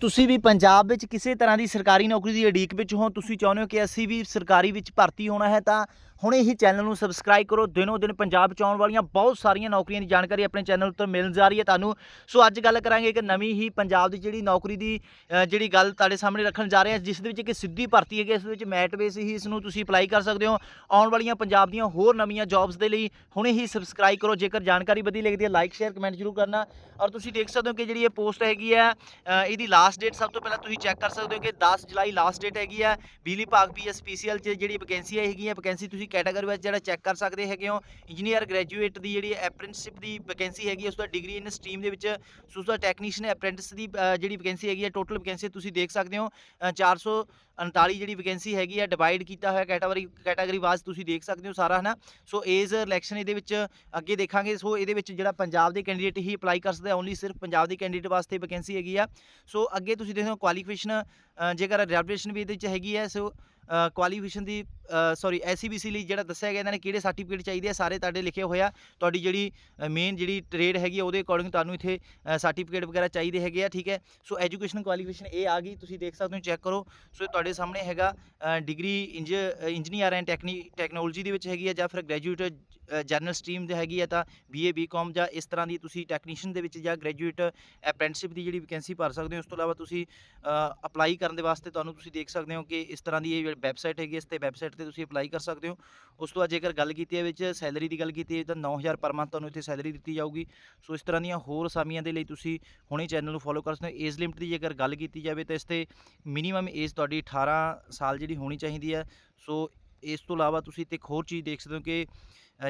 ਤੁਸੀਂ ਵੀ ਪੰਜਾਬ ਵਿੱਚ ਕਿਸੇ ਤਰ੍ਹਾਂ ਦੀ ਸਰਕਾਰੀ ਨੌਕਰੀ ਦੀ ਉਡੀਕ ਵਿੱਚ ਹੋ, ਤੁਸੀਂ ਚਾਹੁੰਦੇ ਹੋ ਕਿ ਅਸੀਂ ਵੀ ਸਰਕਾਰੀ ਵਿੱਚ ਭਰਤੀ ਹੋਣਾ ਹੈ, ਤਾਂ ਹੁਣੇ ਹੀ ਚੈਨਲ ਨੂੰ ਸਬਸਕ੍ਰਾਈਬ ਕਰੋ। ਦਿਨੋ ਦਿਨ ਪੰਜਾਬ ਚ ਆਉਣ ਵਾਲੀਆਂ ਬਹੁਤ ਸਾਰੀਆਂ ਨੌਕਰੀਆਂ ਦੀ ਜਾਣਕਾਰੀ ਆਪਣੇ ਚੈਨਲ ਉੱਤੇ ਮਿਲ ਜਾ ਰਹੀ ਹੈ ਤੁਹਾਨੂੰ। ਸੋ ਅੱਜ ਗੱਲ ਕਰਾਂਗੇ ਇੱਕ ਨਵੀਂ ਹੀ ਪੰਜਾਬ ਦੀ ਜਿਹੜੀ ਨੌਕਰੀ ਦੀ ਜਿਹੜੀ ਗੱਲ ਤੁਹਾਡੇ ਸਾਹਮਣੇ ਰੱਖਣ ਜਾ ਰਹੇ ਹਾਂ ਜਿਸ ਦੇ ਵਿੱਚ ਇੱਕ ਸਿੱਧੀ ਭਰਤੀ ਹੈਗੀ ਹੈ, ਇਸ ਵਿੱਚ ਮੈਟ ਬੇਸ ਹੀ ਇਸ ਨੂੰ ਤੁਸੀਂ ਅਪਲਾਈ ਕਰ ਸਕਦੇ ਹੋ। ਆਉਣ ਵਾਲੀਆਂ ਪੰਜਾਬ ਦੀਆਂ ਹੋਰ ਨਵੀਆਂ ਜੌਬਸ ਦੇ ਲਈ ਹੁਣੇ ਹੀ ਸਬਸਕ੍ਰਾਈਬ ਕਰੋ। ਜੇਕਰ ਜਾਣਕਾਰੀ ਵਧੀਆ ਲੱਗਦੀ ਹੈ ਲਾਈਕ ਸ਼ੇਅਰ ਕਮੈਂਟ ਜ਼ਰੂਰ ਕਰਨਾ। ਔਰ ਤੁਸੀਂ ਦੇਖ ਸਕਦੇ ਹੋ ਕਿ ਜਿਹੜੀ ਇਹ ਪੋਸਟ ਹੈਗੀ ਹੈ ਇਹਦੀ ਲਾਸਟ ਡੇਟ ਸਭ ਤੋਂ ਪਹਿਲਾਂ ਤੁਸੀਂ ਚੈੱਕ ਕਰ ਸਕਦੇ ਹੋ ਕਿ 10 ਜੁਲਾਈ ਲਾਸਟ ਡੇਟ ਹੈਗੀ ਹੈ। ਬਿਜਲੀ ਭਾਗ ਪੀਐਸ ਪੀਸੀਐਲ ਚ ਜਿਹੜੀ ਵੈਕੈਂਸੀ ਹੈਗੀ ਹੈ ਵੈਕੈਂਸੀ ਤੁਸੀਂ ਕੈਟਾਗਰੀ ਵਿੱਚ ਜਿਹੜਾ ਚੈੱਕ ਕਰ ਸਕਦੇ ਹੈਗੇ ਹੋ ਇੰਜੀਨੀਅਰ ਗ੍ਰੈਜੂਏਟ ਦੀ ਜਿਹੜੀ ਅਪ੍ਰੈਂਟਿਸਸ਼ਿਪ ਦੀ ਵੈਕੈਂਸੀ ਹੈਗੀ ਹੈ ਉਸ ਦਾ ਡਿਗਰੀ ਇਨ ਸਟਰੀਮ ਦੇ ਵਿੱਚ ਸੋ ਉਸ ਟੈਕਨੀਸ਼ੀਅਨ ਅਪ੍ਰੈਂਟਿਸ ਦੀ ਜਿਹੜੀ ਵੈਕੈਂਸੀ ਹੈਗੀ ਹੈ ਟੋਟਲ ਵੈਕੈਂਸੀ ਤੁਸੀਂ ਦੇਖ ਸਕਦੇ ਹੋ ਅ, 439 ਜਿਹੜੀ ਵੈਕੈਂਸੀ ਹੈਗੀ ਹੈ ਡਿਵਾਈਡ ਕੀਤਾ ਹੋਇਆ ਕੈਟਾਗਰੀ ਕੈਟਾਗਰੀ ਵਾਈਜ਼ ਤੁਸੀਂ ਦੇਖ ਸਕਦੇ ਹੋ ਸਾਰਾ ਹਨਾ? ਸੋ ਏਜ ਇਲੈਕਸ਼ਨ ਇਹਦੇ ਵਿੱਚ ਅੱਗੇ ਦੇਖਾਂਗੇ ਸੋ ਇਹਦੇ ਵਿੱਚ ਜਿਹੜਾ ਪੰਜਾਬ ਦੇ ਕੈਂਡੀਡੇਟ ਹੀ ਅਪਲਾਈ ਕਰ ਸਕਦਾ ਓਨਲੀ ਸਿਰਫ ਪੰਜਾਬ ਦੇ ਕੈਂਡੀਡੇਟ ਵਾਸਤੇ ਵੈਕੈਂਸੀ ਹੈਗੀ ਆ। ਸੋ ਅੱਗੇ ਤੁਸੀਂ ਦੇਖੋ ਕੁਆਲੀਫਿਕੇਸ਼ਨ ਜੇਕਰ ਰਿਜ਼ਰਵੇਸ਼ਨ ਵੀ ਇਹਦੇ ਵਿੱਚ ਹੈਗੀ ਹੈ ਸੋ ਕੁਆਲੀਫਿਕੇਸ਼ਨ ਦੀ ਸੌਰੀ ਐਸਸੀਬੀਸੀ ਲਈ ਜਿਹੜਾ ਦੱਸਿਆ ਗਿਆ, ਇਹਨਾਂ ਨੇ ਕਿਹੜੇ ਸਰਟੀਫਿਕੇਟ ਚਾਹੀਦੇ ਆ, ਸਾਰੇ ਤੁਹਾਡੇ ਲਿਖੇ ਹੋਏ ਆ। ਤੁਹਾਡੀ ਜਿਹੜੀ ਮੇਨ ਜਿਹੜੀ ਟ੍ਰੇਡ ਹੈਗੀ ਆ, ਉਹਦੇ ਅਕੋਰਡਿੰਗ ਤੁਹਾਨੂੰ ਇੱਥੇ ਸਰਟੀਫਿਕੇਟ ਵਗੈਰਾ ਚਾਹੀਦੇ ਹੈਗੇ ਆ, ਠੀਕ ਹੈ? ਸੋ ਐਜੂਕੇਸ਼ਨ ਕੁਆਲੀਫਿਕੇਸ਼ਨ ਇਹ ਆ ਗਈ, ਤੁਸੀਂ ਦੇਖ ਸਕਦੇ ਹੋ ਚੈੱਕ ਕਰੋ। ਸੋ ਤੁਹਾਡੇ ਸਾਹਮਣੇ ਹੈਗਾ ਡਿਗਰੀ ਇੰਜ ਇੰਜੀਨੀਅਰ ਐਂਡ ਟੈਕਨੀ ਟੈਕਨੋਲੋਜੀ ਦੇ ਵਿੱਚ ਹੈਗੀ ਆ, ਜਾਂ ਫਿਰ ਗ੍ਰੈਜੂਏਟ ਜਰਨਲ ਸਟਰੀਮ ਦੇ ਹੈਗੀ ਆ ਤਾਂ ਬੀਏ ਬੀਕਾਮ ਜਾਂ ਇਸ ਤਰ੍ਹਾਂ ਦੀ ਤੁਸੀਂ ਟੈਕਨੀਸ਼ੀਅਨ ਦੇ ਵਿੱਚ ਜਾਂ ਗ੍ਰੈਜੂਏਟ ਅਪ੍ਰੈਂਟਿਸਸ਼ਿਪ ਦੀ ਜਿਹੜੀ ਵੈਕੈਂਸੀ ਭਰ ਸਕਦੇ ਹੋ, ਉਸ ਤੋਂ ਇਲਾਵਾ ਤੁਸੀਂ ਅਪਲਾਈ ਕਰਨ ਦੇ ਵਾਸਤੇ ਤੁਹਾਨੂੰ ਤੁਸੀਂ ਦੇਖ ਸਕਦੇ ਹੋ ਕਿ ਇਸ ਤਰ੍ਹਾਂ ਦੀ ਇਹ ਵੈਬਸਾਈਟ ਹੈਗੀ ਇਸ ਤੇ ਵੈਬਸਾਈਟ ਤੇ ਤੁਸੀਂ ਅਪਲਾਈ ਕਰ ਸਕਦੇ ਹੋ। ਉਸ ਤੋਂ ਬਾਅਦ ਜੇਕਰ ਗੱਲ ਕੀਤੀ ਹੈ ਵਿੱਚ ਸੈਲਰੀ ਦੀ ਗੱਲ ਕੀਤੀ ਹੈ ਤਾਂ 9000 ਪਰ ਮੰਥ ਤੁਹਾਨੂੰ ਇੱਥੇ ਸੈਲਰੀ ਦਿੱਤੀ ਜਾਊਗੀ। ਸੋ ਇਸ ਤਰ੍ਹਾਂ ਦੀਆਂ ਹੋਰ ਅਸਾਮੀਆਂ ਦੇ ਲਈ ਤੁਸੀਂ ਹੁਣੇ ਚੈਨਲ ਨੂੰ ਫੋਲੋ ਕਰ ਸਕਦੇ ਹੋ। ਏਜ ਲਿਮਟ ਦੀ ਜੇਕਰ ਗੱਲ ਕੀਤੀ ਜਾਵੇ ਤਾਂ ਇਸ ਤੇ ਮਿਨੀਮਮ ਏਜ ਤੁਹਾਡੀ 18 ਸਾਲ ਜਿਹੜੀ ਹੋਣੀ ਚਾਹੀਦੀ ਹੈ। ਸੋ ਇਸ ਤੋਂ ਇਲਾਵਾ ਤੁਸੀਂ ਤੇ ਇੱਕ ਹੋਰ ਚੀਜ਼ ਦੇਖ ਸਕਦੇ ਹੋ ਕਿ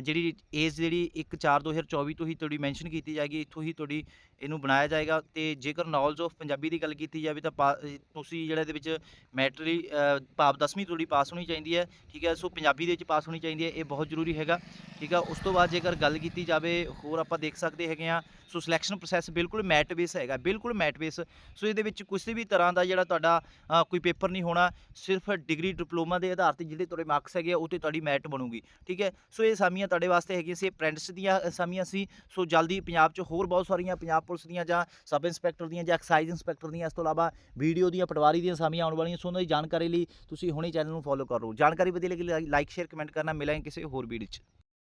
ਜਿਹੜੀ ਏਜ ਜਿਹੜੀ 1 4 2024 ਤੋਂ ਹੀ ਤੁਹਾਡੀ ਮੈਂਸ਼ਨ ਕੀਤੀ ਜਾਏਗੀ, ਇੱਥੋਂ ਹੀ ਤੁਹਾਡੀ ਇਹਨੂੰ ਬਣਾਇਆ ਜਾਏਗਾ। ਤੇ ਜੇਕਰ ਨੌਲੇਜ ਆਫ ਪੰਜਾਬੀ ਦੀ ਗੱਲ ਕੀਤੀ ਜਾਵੇ ਤਾਂ ਪਾ- ਤੁਸੀਂ ਜਿਹੜਾ ਇਹਦੇ ਵਿੱਚ ਮੈਟਰੀ ਭਾਵ 10ਵੀਂ ਤੁਹਾਡੀ ਪਾਸ ਹੋਣੀ ਚਾਹੀਦੀ ਹੈ, ਠੀਕ ਹੈ? ਸੋ ਪੰਜਾਬੀ ਦੇ ਵਿੱਚ ਪਾਸ ਹੋਣੀ ਚਾਹੀਦੀ ਹੈ, ਇਹ ਬਹੁਤ ਜ਼ਰੂਰੀ ਹੈਗਾ, ਠੀਕ ਹੈ ਉਸ ਤੋਂ ਬਾਅਦ ਜੇਕਰ ਗੱਲ ਕੀਤੀ ਜਾਵੇ, ਹੋਰ ਆਪਾਂ ਦੇਖ ਸਕਦੇ ਹੈਗੇ ਆ ਸੋ ਸਿਲੈਕਸ਼ਨ ਪ੍ਰੋਸੈਸ ਬਿਲਕੁਲ ਮੈਟ ਬੇਸ ਹੈਗਾ, ਬਿਲਕੁਲ ਮੈਟ ਬੇਸ ਸੋ ਇਹਦੇ ਵਿੱਚ ਕਿਸੇ ਵੀ ਤਰ੍ਹਾਂ ਦਾ ਜਿਹੜਾ ਤੁਹਾਡਾ ਕੋਈ ਪੇਪਰ ਨਹੀਂ ਹੋਣਾ, ਸਿਰਫ ਡਿਗਰੀ ਡਿਪਲੋਮਾ ਦੇ ਆਧਾਰ ਤੇ ਜਿਹੜੇ ਤੁਹਾਡੇ ਮਾਰਕਸ ਹੈਗੇ ਆ, ਉਹ ਤੇ ਤੁਹਾਡੀ ਮੈਟ ਬਣੂਗੀ, ਠੀਕ ਹੈ? ਸੋ ਇਹ ਅਸਾਮੀਆਂ ਤੁਹਾਡੇ ਵਾਸਤੇ ਹੈਗੀਆਂ ਸੀ ਅਪ੍ਰੈਂਟਿਸ ਦੀਆਂ ਅਸਾਮੀਆਂ ਸੀ। ਸੋ ਜਲਦੀ ਪੰਜਾਬ 'ਚ ਹੋਰ ਬਹੁਤ ਸਾਰੀਆਂ ਪੰਜਾਬ ਪੁਲਿਸ ਦੀਆਂ ਜਾਂ ਸਬ ਇੰਸਪੈਕਟਰ ਦੀਆਂ ਜਾਂ ਐਕਸਾਈਜ਼ ਇੰਸਪੈਕਟਰ ਦੀਆਂ, ਇਸ ਤੋਂ ਇਲਾਵਾ ਵੀਡੀਓ ਦੀਆਂ, ਪਟਵਾਰੀ ਦੀਆਂ ਅਸਾਮੀਆਂ ਆਉਣ ਵਾਲੀਆਂ। ਸੋ ਉਹਨਾਂ ਦੀ ਜਾਣਕਾਰੀ ਲਈ ਤੁਸੀਂ ਹੁਣੇ ਚੈਨਲ ਨੂੰ ਫੋਲੋ ਕਰੋ। ਜਾਣਕਾਰੀ ਵਧੀਆ ਲੱਗੀ ਲਾਈਕ, ਸ਼ੇਅਰ, ਕਮੈਂਟ ਕਰਨਾ, ਮਿਲਾਂਗੇ ਕਿਸੇ ਹੋਰ ਵੀਡੀਓ 'ਚ।